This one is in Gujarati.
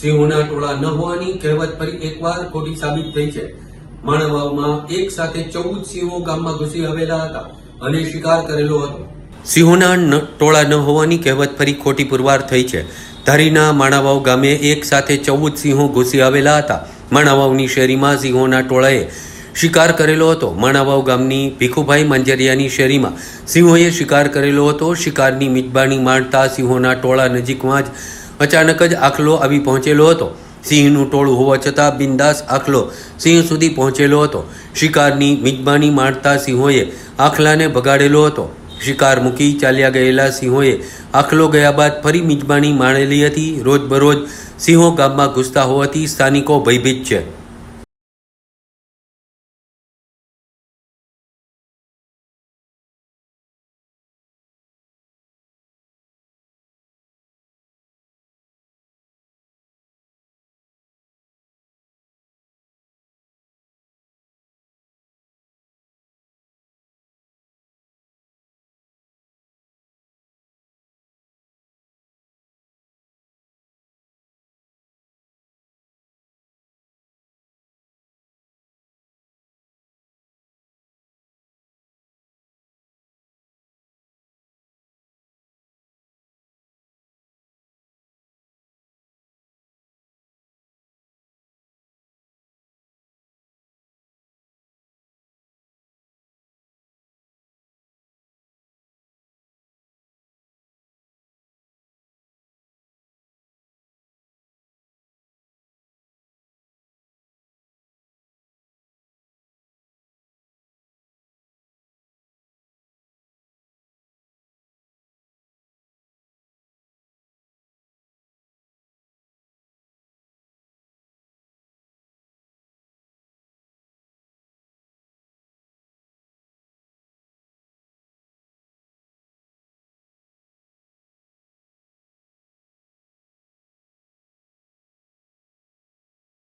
સિંહોના ટોળા ન હોવાની કહેવત ફરી એકવાર ખોટી સાબિત થઈ છે. માણાવાવમાં એક સાથે ચૌદ સિંહો ગામમાં ઘૂસી આવેલા હતા અને શિકાર કરેલો હતો. સિંહોના ટોળા ન હોવાની કહેવત ફરી ખોટી પુરવાર થઈ છે. ધારીના માણાવાવ ગામે એક સાથે ચૌદ સિંહો ઘૂસી આવેલા હતા. માણાવાવની શેરીમાં સિંહોના ટોળાએ શિકાર કરેલો હતો. માણાવાવ ગામની ભીખુભાઈ મંજરિયાની શેરીમાં સિંહોએ શિકાર કરેલો હતો. શિકારની મિજબાણી માણતા સિંહોના ટોળા નજીકમાં જ અચાનક જ આખલો આવી પહોંચેલો હતો. સિંહનું ટોળું હોવા છતાં બિંદાસ આખલો સિંહ સુધી પહોંચેલો હતો. શિકારની મિજબાની માણતા સિંહોએ આખલાને ભગાડેલો હતો. શિકાર મૂકી ચાલ્યા ગયેલા સિંહોએ આખલો ગયા બાદ ફરી મિજબાની માણેલી હતી. રોજબરોજ સિંહો ગામમાં ઘૂસતા હોવાથી સ્થાનિકો ભયભીત છે.